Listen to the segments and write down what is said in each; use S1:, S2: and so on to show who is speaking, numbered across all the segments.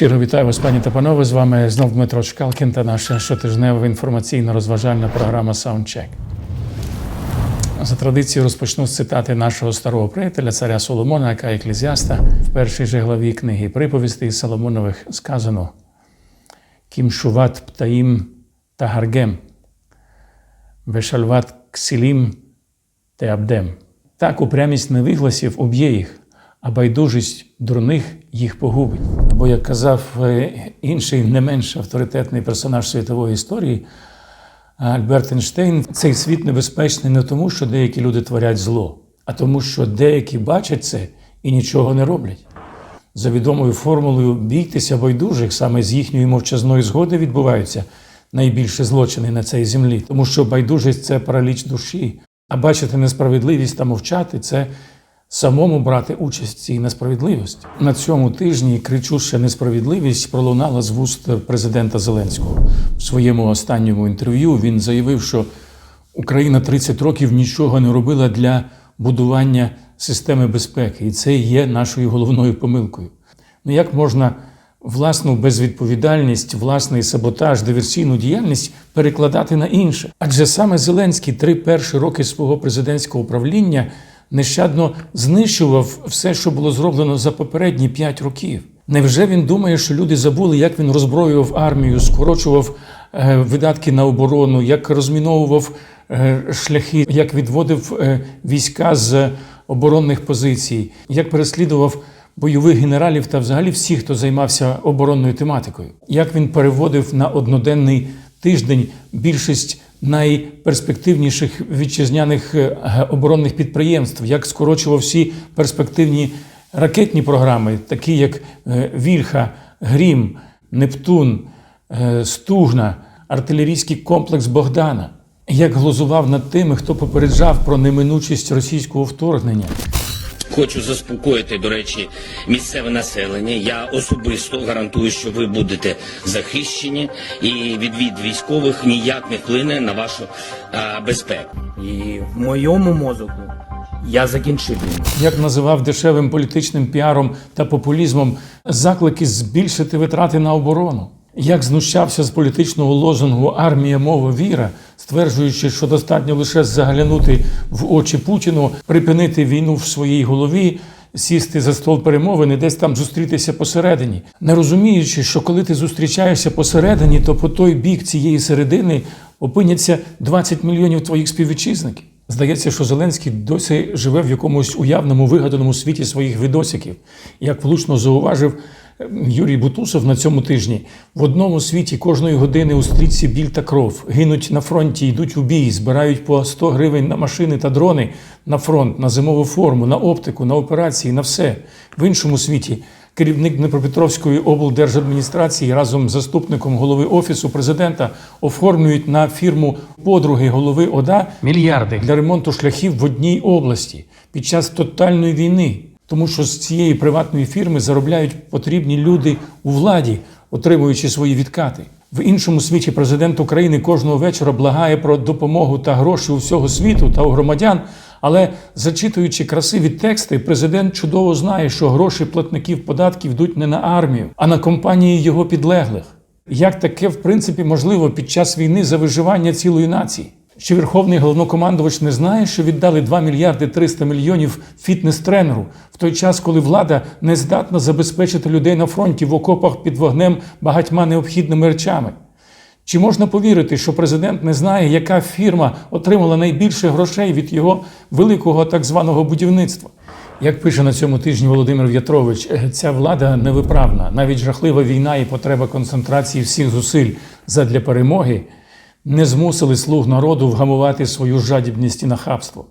S1: Щиро вітаю вас, пані та панове. З вами знов Дмитро Чкалкін та наша щотижнева інформаційно-розважальна програма Soundcheck. За традицією розпочну з цитати нашого старого приятеля, царя Соломона, яка еклезіаста в першій же главі книги приповістей Соломонових сказано: Кім шуват птаїм та гаргем, вешальват ксілім те абдем. Так упрямість невигласів уб'є їх, а байдужість дурних їх погубить. Або, як казав е, інший не менш авторитетний персонаж світової історії, Альберт Ейнштейн, цей світ небезпечний не тому, що деякі люди творять зло, а тому, що деякі бачать це і нічого не роблять. За відомою формулою бійтеся байдужих, саме з їхньої мовчазної згоди відбуваються найбільші злочини на цій землі, тому що байдужість це параліч душі, а бачити несправедливість та мовчати це самому брати участь в цій несправедливості. На цьому тижні кричуща несправедливість пролунала з вуст президента Зеленського. В своєму останньому інтерв'ю він заявив, що Україна 30 років нічого не робила для будування системи безпеки, і це є нашою головною помилкою. Ну як можна власну безвідповідальність, власний саботаж, диверсійну діяльність перекладати на інше? Адже саме Зеленський три перші роки свого президентського управління нещадно знищував все, що було зроблено за попередні п'ять років. Невже він думає, що люди забули, як він роззброював армію, скорочував е, видатки на оборону, як розміновував е, шляхи, як відводив е, війська з оборонних позицій, як переслідував бойових генералів та взагалі всіх, хто займався оборонною тематикою, як він переводив на одноденний тиждень більшість найперспективніших вітчизняних е, оборонних підприємств, як скорочував всі перспективні ракетні програми, такі як е, Вільха, Грім, Нептун, е, Стугна, артилерійський комплекс Богдана, як глузував над тими, хто попереджав про неминучість російського вторгнення.
S2: Хочу заспокоїти, до речі, місцеве населення. Я особисто гарантую, що ви будете захищені, і відвід військових ніяк не вплине на вашу а, безпеку.
S3: І в моєму мозоку я закінчив війну.
S1: як називав дешевим політичним піаром та популізмом заклики збільшити витрати на оборону, як знущався з політичного лозунгу Армія, мова, віра, стверджуючи, що достатньо лише заглянути в очі Путіну, припинити війну в своїй голові. Сісти за стол перемовин і десь там зустрітися посередині, не розуміючи, що коли ти зустрічаєшся посередині, то по той бік цієї середини опиняться 20 мільйонів твоїх співвітчизників. Здається, що Зеленський досі живе в якомусь уявному вигаданому світі своїх відосиків. Як влучно зауважив Юрій Бутусов на цьому тижні, в одному світі кожної години у стрічці біль та кров гинуть на фронті, йдуть у бій, збирають по 100 гривень на машини та дрони на фронт, на зимову форму, на оптику, на операції, на все. В іншому світі керівник Дніпропетровської облдержадміністрації разом з заступником голови офісу президента оформлюють на фірму подруги голови ОДА мільярди для ремонту шляхів в одній області під час тотальної війни. Тому що з цієї приватної фірми заробляють потрібні люди у владі, отримуючи свої відкати. В іншому світі президент України кожного вечора благає про допомогу та гроші у всього світу та у громадян. Але зачитуючи красиві тексти, президент чудово знає, що гроші платників податків йдуть не на армію, а на компанії його підлеглих. Як таке в принципі можливо під час війни за виживання цілої нації? Чи верховний головнокомандувач не знає, що віддали 2 мільярди 300 мільйонів фітнес-тренеру в той час, коли влада не здатна забезпечити людей на фронті в окопах під вогнем багатьма необхідними речами? Чи можна повірити, що президент не знає, яка фірма отримала найбільше грошей від його великого так званого будівництва? Як пише на цьому тижні Володимир В'ятрович, «Е, ця влада невиправна. Навіть жахлива війна і потреба концентрації всіх зусиль задля перемоги не змусили слуг народу вгамувати свою жадібність і нахабство.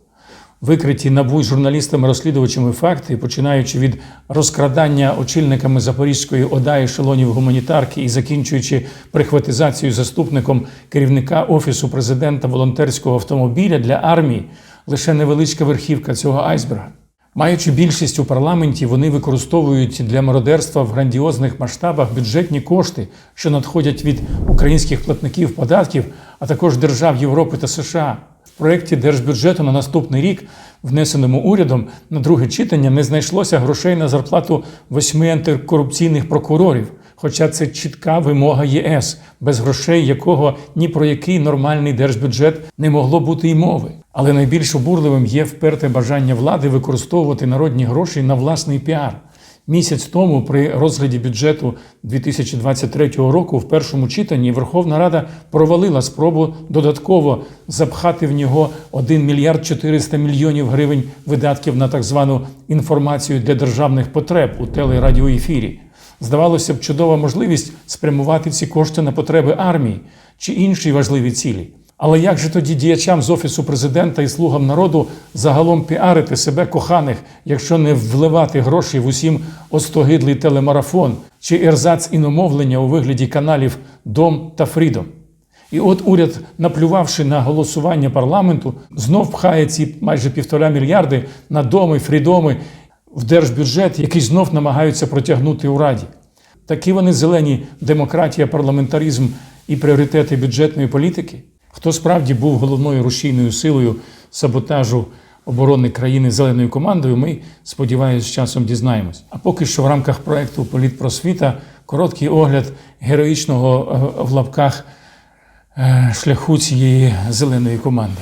S1: Викриті набу журналістами-розслідувачами факти, починаючи від розкрадання очільниками Запорізької ОДА ешелонів гуманітарки і закінчуючи прихватизацією заступником керівника Офісу президента волонтерського автомобіля для армії, лише невеличка верхівка цього айсберга. Маючи більшість у парламенті, вони використовують для мародерства в грандіозних масштабах бюджетні кошти, що надходять від українських платників податків, а також держав Європи та США. В проєкті держбюджету на наступний рік, внесеному урядом на друге читання, не знайшлося грошей на зарплату восьми антикорупційних прокурорів,
S4: Хоча це чітка вимога ЄС, без грошей якого ні про який нормальний держбюджет не могло бути й мови. Але найбільш обурливим є вперте бажання влади використовувати народні гроші на власний піар. Місяць тому, при розгляді бюджету 2023 року, в першому читанні Верховна Рада провалила спробу додатково запхати в нього 1 мільярд 400 мільйонів гривень видатків на так звану інформацію для державних потреб у телерадіоефірі. Здавалося б, чудова можливість спрямувати ці кошти на потреби армії чи інші важливі цілі. Але як же тоді діячам з офісу президента і слугам народу загалом піарити себе коханих, якщо не вливати гроші в усім остогидлий телемарафон чи ерзац іномовлення у вигляді каналів Дом та Фрідом? І от уряд, наплювавши на голосування парламенту, знов пхає ці майже півтора мільярди на доми, фрідоми в держбюджет, який знов намагаються протягнути у раді. Такі вони зелені демократія, парламентаризм і пріоритети бюджетної політики. Хто справді був головною рушійною силою саботажу оборони країни зеленою командою, ми, сподіваюся, з часом дізнаємось. А поки що в рамках проекту Політпросвіта короткий огляд героїчного е, в лапках е, шляху цієї зеленої команди.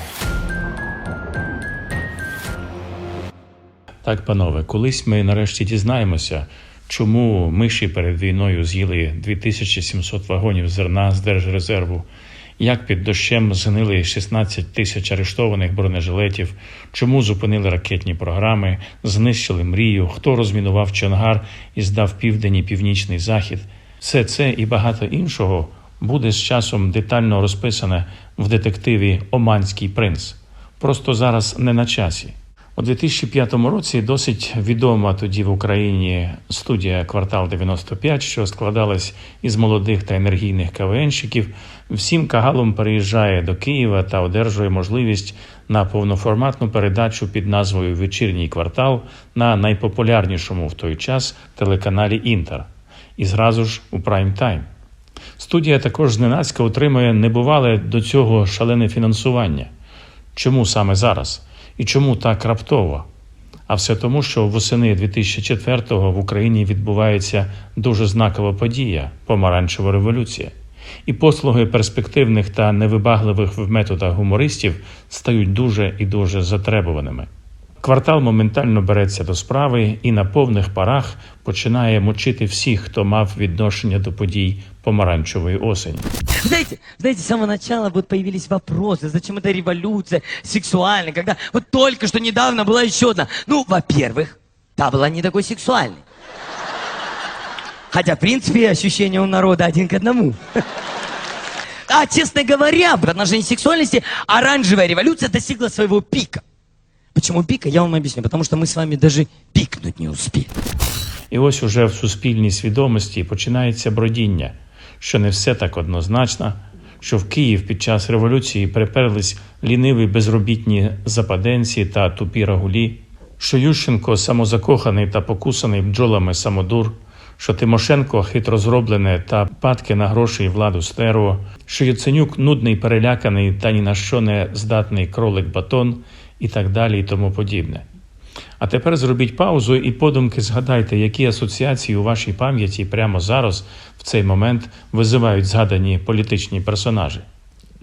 S1: Так, панове, колись ми нарешті дізнаємося, чому миші перед війною з'їли 2700 вагонів зерна з держрезерву, як під дощем згнили 16 тисяч арештованих бронежилетів, чому зупинили ракетні програми, знищили мрію, хто розмінував Чонгар і здав південь і північний захід. Все це і багато іншого буде з часом детально розписане в детективі Оманський принц. Просто зараз не на часі. У 2005 році досить відома тоді в Україні студія Квартал 95, що складалась із молодих та енергійних КВНщиків, всім кагалом переїжджає до Києва та одержує можливість на повноформатну передачу під назвою Вечірній квартал на найпопулярнішому в той час телеканалі Інтер і зразу ж у прайм тайм. Студія також зненацька отримує небувале до цього шалене фінансування. Чому саме зараз? І чому так раптово? А все тому, що восени 2004-го в Україні відбувається дуже знакова подія помаранчева революція. І послуги перспективних та невибагливих в методах гумористів стають дуже і дуже затребуваними. Квартал моментально береться до справи і на повних парах починає мочити всіх, хто мав відношення до подій помаранчевої осені.
S5: Знаете, знаете, с самого начала вот появились вопросы, зачем эта революция сексуальная, когда вот только что недавно была еще одна. Ну, во-первых, та была не такой сексуальной. Хотя, в принципе, ощущение у народа один к одному. А, честно говоря, в отношении сексуальности оранжевая революция достигла своего пика. Почему пика, я вам объясню. Потому что мы с вами даже пикнуть не успели.
S1: І ось уже в суспільній свідомості починається бродіння, що не все так однозначно, що в Київ під час революції приперлись ліниві безробітні западенці та тупі рагулі, що Ющенко самозакоханий та покусаний бджолами самодур, що Тимошенко хитро зроблене та падки на гроші і владу стерео, що Яценюк нудний, переляканий та ні на що не здатний кролик батон і так далі і тому подібне. А тепер зробіть паузу і подумки згадайте, які асоціації у вашій пам'яті прямо зараз, в цей момент, визивають згадані політичні персонажі.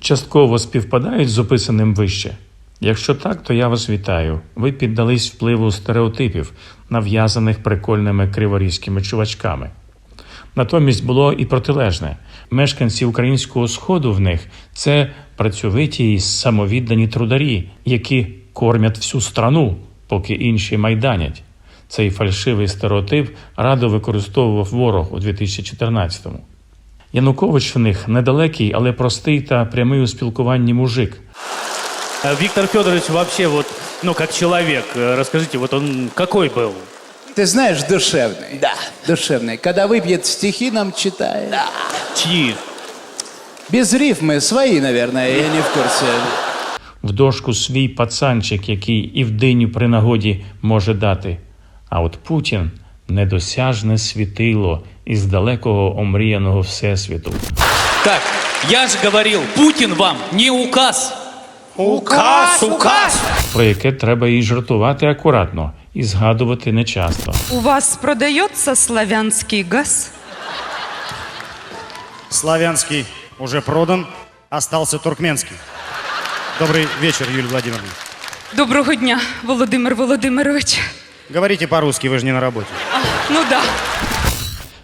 S1: Частково співпадають з описаним вище. Якщо так, то я вас вітаю. Ви піддались впливу стереотипів, нав'язаних прикольними криворізькими чувачками. Натомість було і протилежне. Мешканці українського сходу в них це працьовиті і самовіддані трударі, які кормять всю страну, поки інші майданять. Цей фальшивий стереотип радо використовував ворог у 2014-му. Янукович в них недалекий, але простий та прямий у спілкуванні мужик.
S6: А Виктор Федорович вообще вот, ну, как человек, э, расскажите, вот он какой был?
S7: Ты знаешь, душевный. Да. Душевный. Когда выпьет, стихи нам читает. Да.
S6: Чьи?
S7: Без рифмы, свои, наверное, я не в курсе.
S1: в дошку свій пацанчик, який і в диню при нагоді може дати. А от Путін недосяжне світило із далекого омріяного всесвіту.
S8: Так, я же говорил, Путин вам не указ. Указ, указ!
S1: про яке треба і жартувати акуратно, і згадувати нечасто.
S9: У вас продается славянский газ? Славянский уже продан, остался туркменский. Добрый вечер, Юлия Владимировна.
S10: Доброго дня, Володимир Володимирович.
S9: Говорите по-русски, вы же не на работе.
S10: Ну да.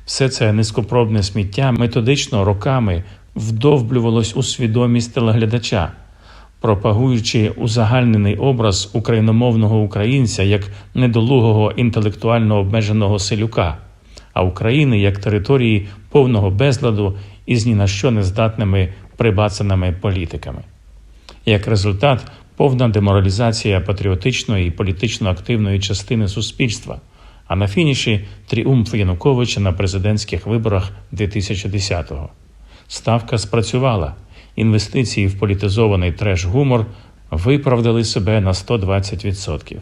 S1: Все це низькопробне сміття методично роками вдовблювалось у свідомість телеглядача, пропагуючи узагальнений образ україномовного українця як недолугого інтелектуально обмеженого селюка, а України як території повного безладу із ні на що нездатними прибацаними політиками. Як результат, повна деморалізація патріотичної і політично активної частини суспільства, а на фініші тріумф Януковича на президентських виборах 2010-го. Ставка спрацювала. Інвестиції в політизований треш-гумор виправдали себе на 120%.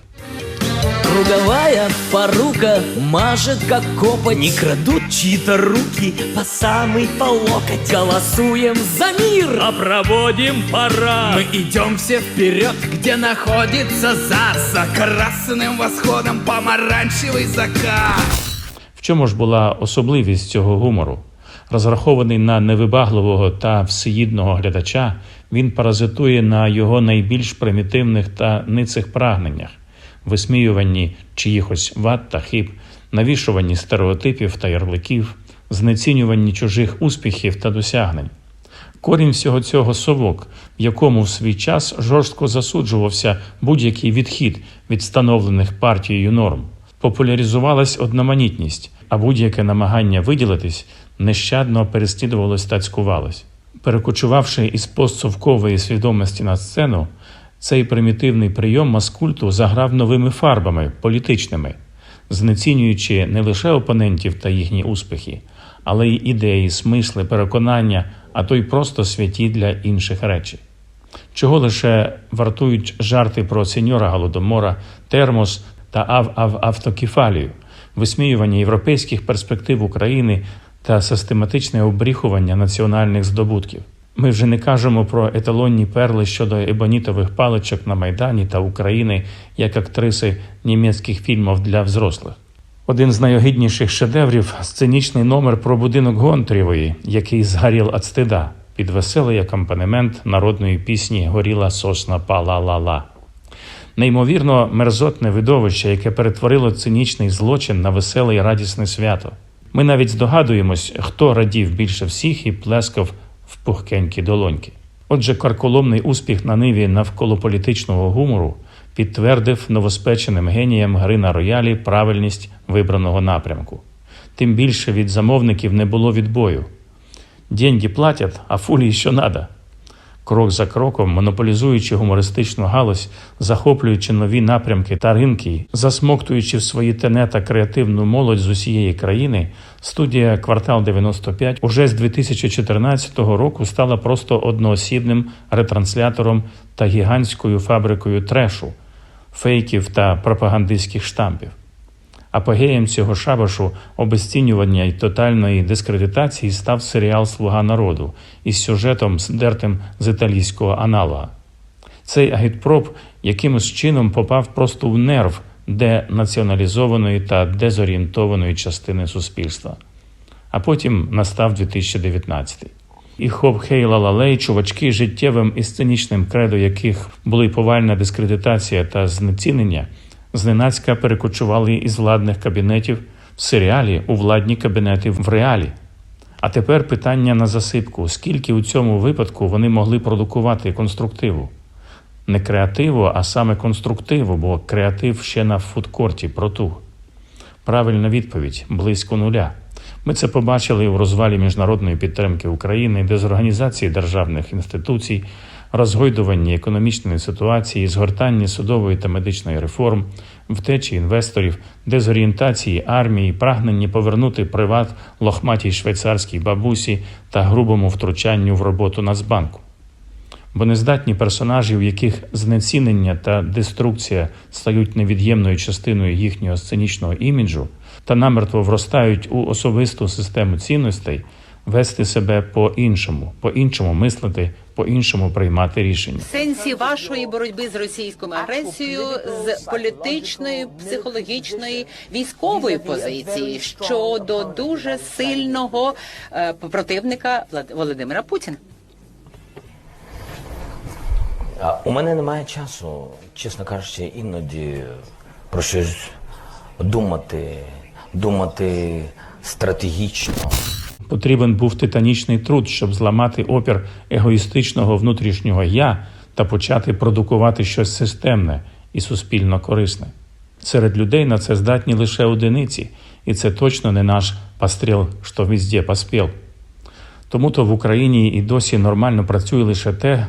S5: Круговая порука мажет, как копоть Не крадут чьи-то руки по самый по локоть Голосуем за мир, а проводим парад
S3: Мы идем все вперед, где находится ЗАГС За красным восходом помаранчевый закат
S1: В чому ж була особливість цього гумору? Розрахований на невибагливого та всеїдного глядача, він паразитує на його найбільш примітивних та ницих прагненнях, висміюванні чиїхось вад та хиб, навішуванні стереотипів та ярликів, знецінюванні чужих успіхів та досягнень. Корінь всього цього совок, в якому в свій час жорстко засуджувався будь-який відхід від встановлених партією норм. Популяризувалась одноманітність, а будь-яке намагання виділитись нещадно переслідувалось та цькувалось. Перекочувавши із постсовкової свідомості на сцену, цей примітивний прийом маскульту заграв новими фарбами політичними, знецінюючи не лише опонентів та їхні успіхи, але й ідеї, смисли, переконання, а то й просто святі для інших речі. Чого лише вартують жарти про сеньора Голодомора, термос та ав-ав-автокефалію, висміювання європейських перспектив України та систематичне обріхування національних здобутків. Ми вже не кажемо про еталонні перли щодо ебонітових паличок на Майдані та України як актриси німецьких фільмів для взрослих. Один з найогідніших шедеврів сценічний номер про будинок Гонтрєвої, який згорів від стида, під веселий акомпанемент народної пісні Горіла сосна па-ла-ла-ла. Неймовірно мерзотне видовище, яке перетворило цинічний злочин на веселе і радісне свято. Ми навіть здогадуємось, хто радів більше всіх і плескав в пухкенькі долоньки. Отже, карколомний успіх на ниві навколо політичного гумору підтвердив новоспеченим генієм гри на роялі правильність вибраного напрямку. Тим більше від замовників не було відбою. Деньги платять, а фулі що надо. Крок за кроком, монополізуючи гумористичну галузь, захоплюючи нові напрямки та ринки, засмоктуючи в свої тене та креативну молодь з усієї країни, студія Квартал 95 уже з 2014 року стала просто одноосібним ретранслятором та гігантською фабрикою трешу, фейків та пропагандистських штампів. Апогеєм цього шабашу обезцінювання і тотальної дискредитації став серіал Слуга народу із сюжетом, здертим з італійського аналога. Цей агітпроп якимось чином попав просто в нерв денаціоналізованої та дезорієнтованої частини суспільства. А потім настав 2019. І хоп хей лалалей, чувачки, життєвим і сценічним кредо яких були повальна дискредитація та знецінення, зненацька перекочували із владних кабінетів в серіалі у владні кабінети в реалі. А тепер питання на засипку: скільки у цьому випадку вони могли продукувати конструктиву? Не креативу, а саме конструктиву, бо креатив ще на фудкорті протуг. Правильна відповідь близько нуля. Ми це побачили у розвалі міжнародної підтримки України, дезорганізації державних інституцій, розгойдуванні економічної ситуації, згортанні судової та медичної реформ, втечі інвесторів, дезорієнтації армії, прагненні повернути приват лохматій швейцарській бабусі та грубому втручанню в роботу Нацбанку. Бо нездатні персонажі, в яких знецінення та деструкція стають невід'ємною частиною їхнього сценічного іміджу та намертво вростають у особисту систему цінностей, вести себе по-іншому, по-іншому мислити, по-іншому приймати рішення.
S11: В сенсі вашої боротьби з російською агресією з політичної, психологічної, військової позиції щодо дуже сильного е, противника Володимира Путіна.
S2: У мене немає часу, чесно кажучи, іноді про щось думати, думати стратегічно.
S1: Потрібен був титанічний труд, щоб зламати опір егоїстичного внутрішнього я та почати продукувати щось системне і суспільно корисне. Серед людей на це здатні лише одиниці, і це точно не наш постріл, що везде поспіл. Тому то в Україні і досі нормально працює лише те,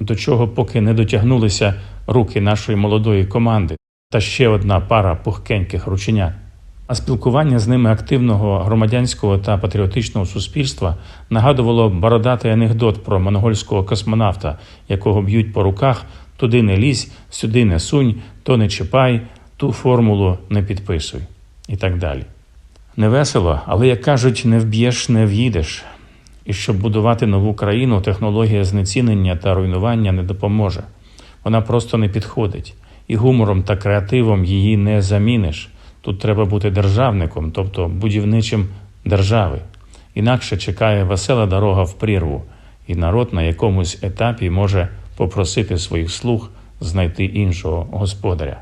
S1: до чого поки не дотягнулися руки нашої молодої команди, та ще одна пара пухкеньких рученят. А спілкування з ними активного громадянського та патріотичного суспільства нагадувало бородатий анекдот про монгольського космонавта, якого б'ють по руках туди не лізь, сюди не сунь, то не чіпай, ту формулу не підписуй і так далі. Невесело, але як кажуть, не вб'єш, не в'їдеш. І щоб будувати нову країну, технологія знецінення та руйнування не допоможе. Вона просто не підходить. І гумором та креативом її не заміниш. Тут треба бути державником, тобто будівничим держави. Інакше чекає весела дорога в прірву, і народ на якомусь етапі може попросити своїх слуг знайти іншого господаря.